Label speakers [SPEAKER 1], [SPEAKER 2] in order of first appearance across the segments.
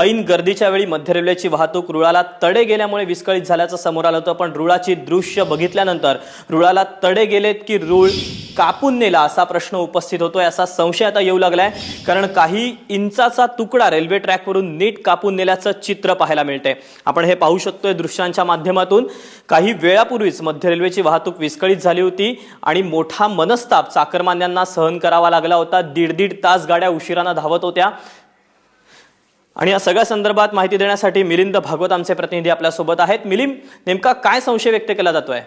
[SPEAKER 1] ऐन गर्दीच्या वेळी मध्य रेल्वेची वाहतूक रुळाला तडे गेल्यामुळे विस्कळीत झाल्याचं समोर आलं होतं पण रुळाची दृश्य बघितल्यानंतर रुळाला तडे गेलेत की रुळ कापून नेला असा प्रश्न उपस्थित होतोय असा संशय आता येऊ लागलाय. कारण काही इंचाचा तुकडा रेल्वे ट्रॅकवरून नीट कापून नेल्याचं चित्र पाहायला मिळते आपण हे पाहू शकतोय दृश्यांच्या माध्यमातून. काही वेळापूर्वीच मध्य रेल्वेची वाहतूक विस्कळीत झाली होती आणि मोठा मनस्ताप चाकरमान्यांना सहन करावा लागला होता. दीड दीड तास गाड्या उशिरानं धावत होत्या. आणि या सगळ्या संदर्भात माहिती देण्यासाठी मिलिंद भागवत आमचे प्रतिनिधी आपल्यासोबत आहेत. मिलिंद नेमका काय संशय व्यक्त केला जातोय?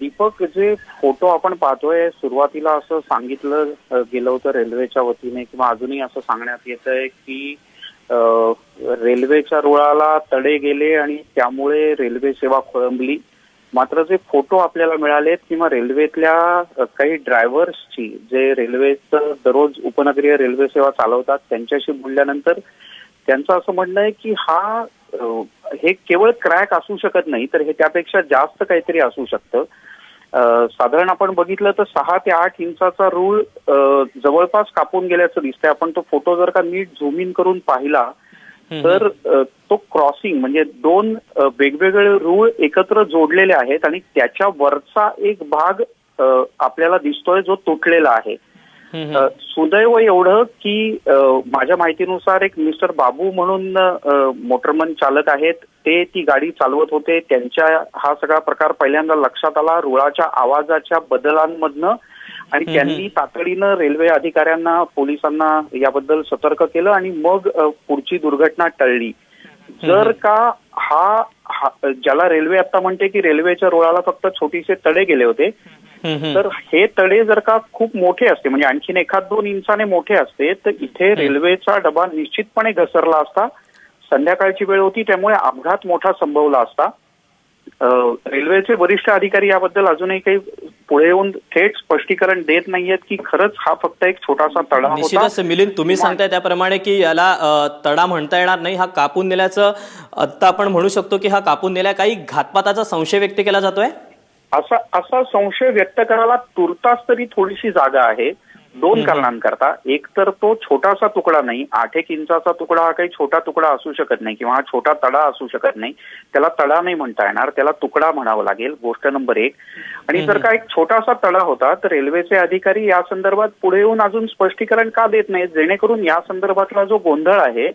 [SPEAKER 2] दीपक जे फोटो आपण पाहतोय सुरुवातीला असं सांगितलं गेलं होतं रेल्वेच्या वतीने किंवा अजूनही असं सांगण्यात येत आहे की रेल्वेच्या रुळाला तडे गेले आणि त्यामुळे रेल्वे सेवा खोळंबली. मात्र जे फोटो आपल्याला मिळालेत किंवा रेल्वेतल्या काही ड्रायव्हर्सची जे रेल्वेचं दररोज उपनगरीय रेल्वे सेवा चालवतात त्यांच्याशी बोलल्यानंतर त्यांचं असं म्हणणं आहे की हा हे केवळ क्रॅक असू शकत नाही तर हे त्यापेक्षा जास्त काहीतरी असू शकतं. साधारण आपण बघितलं तर सहा ते आठ इंचाचा रूळ जवळपास कापून गेल्याचं दिसतंय. आपण तो फोटो जर का नीट झूम इन करून पाहिला तर तो क्रॉसिंग म्हणजे दोन वेगवेगळे रूळ एकत्र जोडलेले आहेत आणि त्याच्या वरचा एक भाग आपल्याला दिसतोय जो तुटलेला आहे. सुदैव एवढं की माझ्या माहितीनुसार एक मिस्टर बाबू म्हणून मोटरमन चालक आहेत. ते ती गाडी चालवत होते. त्यांच्या हा सगळा प्रकार पहिल्यांदा लक्षात आला. रुळाच्या आवाजाच्या बदलांमधनं आणि त्यांनी तातडीनं रेल्वे अधिकाऱ्यांना पोलिसांना याबद्दल सतर्क केलं आणि मग पुढची दुर्घटना टळली. जर का हा ज्याला रेल्वे आता म्हणते की रेल्वेच्या रुळाला फक्त छोटीसे तडे गेले होते. तर हे तडे जर का खूप मोठे असते म्हणजे आणखीन एखाद दोन इंचाने मोठे असते तर इथे रेल्वेचा डबा निश्चितपणे घसरला असता संध्याकाळची वेळ होती त्यामुळे अपघात मोठा संभवला असता. रेल्वेचे वरिष्ठ अधिकारी याबद्दल अजूनही काही पुढे येऊन थेट स्पष्टीकरण देत नाहीयेत की खरंच हा फक्त एक छोटासा तडा होता?
[SPEAKER 1] मिलिंद तुम्ही सांगताय त्याप्रमाणे की याला तडा म्हणता येणार नाही. हा कापून नेल्याचं आत्ता आपण म्हणू शकतो की हा कापून नेल्या काही घातपाताचा संशय व्यक्त केला जातोय?
[SPEAKER 2] असा असा संशय व्यक्त करायला तुर्तास तरी थोडीशी जागा आहे. दोन कारणांकरता. एक तर तो छोटासा तुकडा नाही आठ एक इंचाचा तुकडा हा काही छोटा तुकडा असू शकत नाही किंवा हा छोटा तडा असू शकत नाही. त्याला तडा नाही म्हणता येणार त्याला तुकडा म्हणावं लागेल गोष्ट नंबर एक. आणि जर का एक छोटासा तडा होता तर रेल्वेचे अधिकारी या संदर्भात पुढे येऊन अजून स्पष्टीकरण का देत नाहीत? जेणेकरून या संदर्भातला जो गोंधळ आहे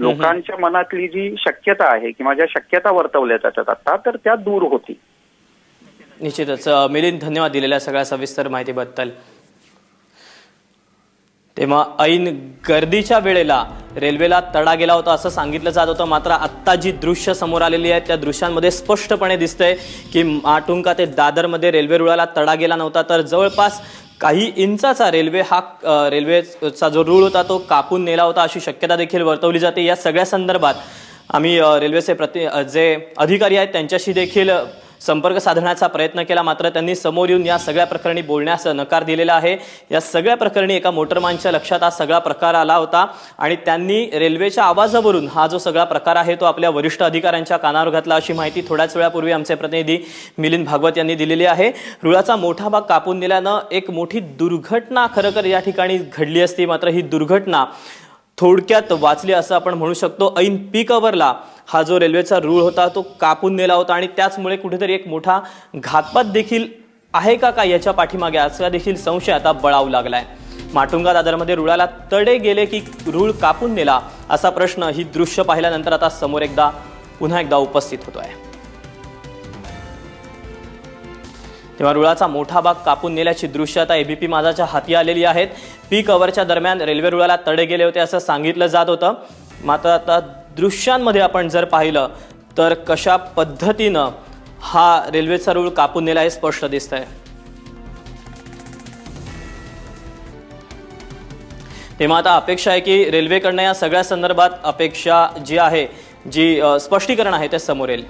[SPEAKER 2] लोकांच्या मनातली जी शक्यता आहे किंवा ज्या शक्यता वर्तवल्या जातात आता तर त्या दूर होती
[SPEAKER 1] निश्चितच. मिलिंद धन्यवाद दिलेल्या सगळ्या सविस्तर माहितीबद्दल. तेव्हा ऐन गर्दीच्या वेळेला रेल्वेला तडा गेला होता असं सांगितलं जात होतं. मात्र आत्ता जी दृश्य समोर आलेली आहेत त्या दृश्यांमध्ये स्पष्टपणे दिसतंय की माटुंका ते दादरमध्ये रेल्वे रुळाला तडा गेला नव्हता. तर जवळपास काही इंचाचा रेल्वे हा रेल्वेचा जो रूळ होता तो कापून नेला होता अशी शक्यता देखील वर्तवली जाते. या सगळ्या संदर्भात आम्ही रेल्वेचे प्रति जे अधिकारी आहेत त्यांच्याशी देखील संपर्क साधण्याचा प्रयत्न केला. मात्र त्यांनी समोर येऊन या सगळ्या प्रकरणी बोलण्यास नकार दिलेला आहे. या सगळ्या प्रकरणी एका मोटरमानच्या लक्षात हा सगळा प्रकार आला होता. आणि त्यांनी रेल्वेच्या आवाजावरून हा जो सगळा प्रकार आहे तो आपल्या वरिष्ठ अधिकाऱ्यांच्या कानावर घातला अशी माहिती थोड्याच वेळापूर्वी आमचे प्रतिनिधी मिलिंद भागवत यांनी दिलेली आहे. रुळाचा मोठा भाग कापून दिल्यानं एक मोठी दुर्घटना खरं तर या ठिकाणी घडली असती. मात्र ही दुर्घटना थोडक्यात वाचली असं आपण म्हणू शकतो. ऐन पीक अवरला हा जो रेल्वेचा रूळ होता तो कापून नेला होता आणि त्याचमुळे कुठेतरी एक मोठा घातपात देखील आहे का काय याच्या पाठीमागे असा देखील संशय आता बळावू लागलाय. माटुंगा दादरमध्ये रुळाला तडे गेले की रूळ कापून नेला असा प्रश्न ही दृश्य पाहिल्यानंतर आता समोर एकदा पुन्हा एकदा उपस्थित होतोय. तेव्हा रुळाचा मोठा भाग कापून नेल्याची दृश्य आता एबीपी माझाच्या हाती आलेली आहेत. पीक अवरच्या दरम्यान रेल्वे रुळाला तडे गेले होते असं सांगितलं जात होतं. मात्र आता दृश्यांमध्ये आपण जर पाहिलं तर कशा पद्धतीनं हा रेल्वेचा रूळ कापून नेला हे स्पष्ट दिसत आहे तेव्हा आता अपेक्षा आहे की रेल्वेकडनं या सगळ्या संदर्भात अपेक्षा जी आहे जी स्पष्टीकरण आहे ते समोर येईल.